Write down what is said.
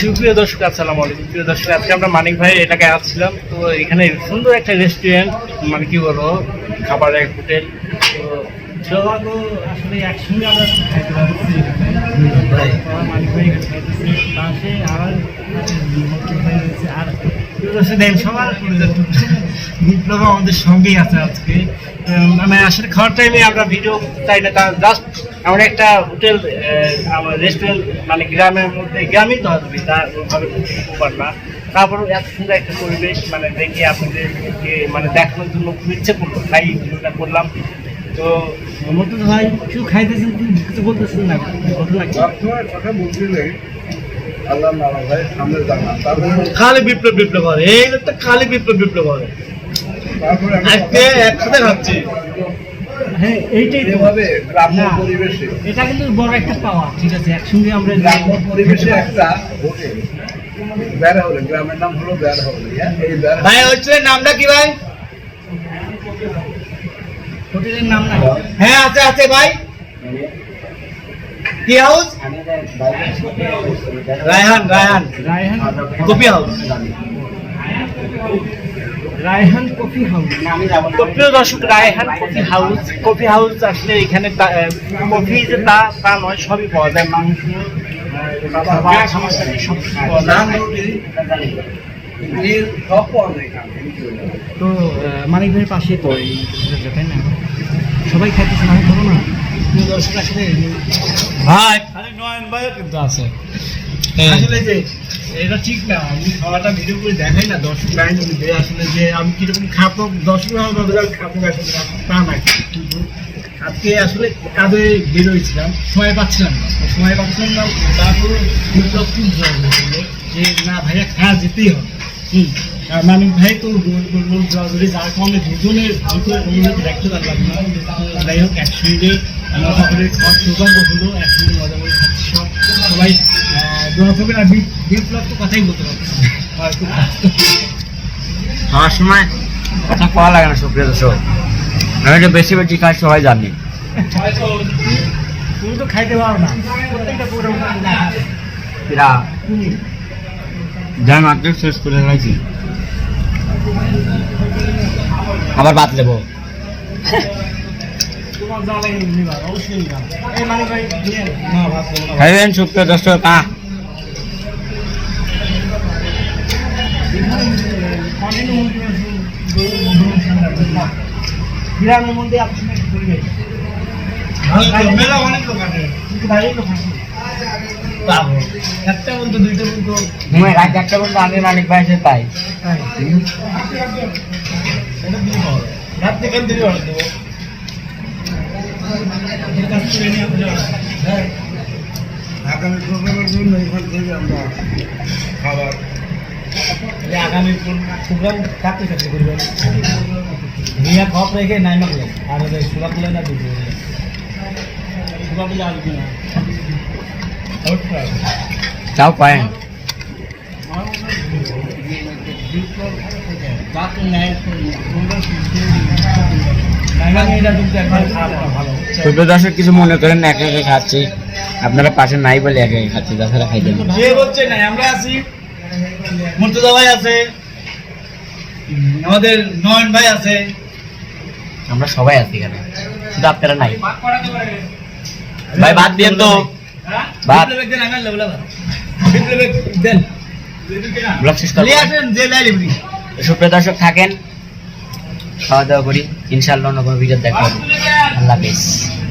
সুপ্রিয় দর্শক, আসসালামু আলাইকুম। প্রিয় দর্শক, আজকে আমরা মানিক ভাই এলাকায় আসছিলাম। তো এখানে সুন্দর একটা রেস্টুরেন্ট মানে কি বলব খাবারের হোটেল। তো আসলে একসঙ্গে আমরা পাশে আর সবার বিপ্লব আমাদের সঙ্গেই আছে আজকে। মানে আসলে খাওয়ার টাইমে আমরা ভিডিও চাই না জাস্ট এমন একটা হোটেল আমার রেস্টুরেন্ট মানে গ্রামের মধ্যে গ্রামীণ তো হবে তার ওভাবে উপর না। তারপরেও এত সুন্দর একটা পরিবেশ মানে দেখে আপনাদেরকে মানে দেখানোর জন্য খুব ইচ্ছে করল তাই ভিডিওটা করলাম। তো মতো ভাই কিছু খাইতেছেন কিন্তু কিছু বলতেছেন না ঘটনা কি? কথা বলছিলে আল্লাহ মালা ভাই সামনে জানা খালি বিপ্লব বিপ্লব করে। এই লোকটা খালি বিপ্লব বিপ্লব করে। তারপরে আজকে একসাথে খাচ্ছি। হ্যাঁ এইটাই তো। এভাবে গ্রাম্য পরিবেশে। এটা কিন্তু বড় একটা পাওয়া ঠিক আছে একসঙ্গে আমরা গ্রাম্য পরিবেশে একটা হোটেল। গ্রামের নাম হলো এই বেড়া ভাই হচ্ছে নামটা কি ভাই? হোটেলের নাম না। হ্যাঁ। আছে আছে ভাই। কি house Raihan Raihan. Raihan. Coffee house Raihan coffee house. তো প্রিয় দর্শক Raihan coffee house coffee house আসলে এখানে তা- কফি যে তা তা নয় সবই পাওয়া যায়। মাংস তো মানিক ভাইয়ের পাশে তো এই তাই না? সবাই খাইতেছে না ধরো না? প্রিয় দর্শক আসলে ভাই খালি নয়ন ভাইও কিন্তু আছে। আসলে যে, এটা ঠিক না, আমি খাওয়াটা ভিডিও করে দেখাই না, দর্শক লাইন দিতে আসলে যে, আমি কীরকম খাব দর্শক খাব আসলে তা না আজকে আসলে কাজে বেরোয়েছিলাম সময় পাচ্ছিলাম না। সময় পাচ্ছিলাম না তারপরে বিপ্লব যে, না ভাইয়া, খাওয়া যেতেই হবে। হুম মানিক ভাই তো জলদি যার কারণে দুজনের দুটো অনুরোধ রাখতে পারলাম না যাই হোক একসঙ্গে মজা করে খাওয়ার সৌভাগ্য হলো একসঙ্গে মজা করে খাচ্ছি সব। সবাই তো কথাই বলতে। খাওয়ার সময় কথা পাওয়া লাগে না সুপ্রিয় দর্শক। আমি যে বেশি বেশি খাই সবাই জানি। তুমি তো খাইতে পারো না। প্রত্যেকটা প্রোগ্রাম যাই মাত্র শেষ করে খাইছি আবার ভাত দেবো। তোমার যা লাগে নিবা গ্রামের মধ্যে আপনার পরিবেশ মেলা অনেক রাত একটা পর্যন্ত আমি মানিক ভাই সে তাই এটা দিয়ে পাবো রাত থেকে দিয়ে অর্ডার দেবো আগামী প্রোগ্রামের জন্য এখান থেকে আমরা খাবার আগামী প্রোগ্রাম কাটতে কাটতে করবেন নিয়ে খপ রেখে নাই আর ওদের সুরা তুলে না দিতে সুরা তুলে আসবে না। তাও পায়েন। ভালো দর্শক কিছু মনে করেন একা একা খাচ্ছি। আপনারা পাশে নাই বলে একা একা খাচ্ছি তাছাড়া খাইতে। যে নাই আমরা আছি মুর্তজা ভাই আছে আমাদের নয়ন ভাই আছে। আমরা সবাই আছি এখানে শুধু আপনারা নাই। ভাই ভাত দিয়ে তো। ভাত। বিপ্লবেক দেন আমি আনলে বলে ভাত। বিপ্লবেক দেন। ব্লগ শেষ করব। লিয়ে আসেন যে লাইব্রেরি সুপ্রিয় দর্শক থাকেন খাওয়া দাওয়া করি। ইনশাল্লাহ কোনো ভিডিও দেখা হবে আল্লাহ হাফেজ।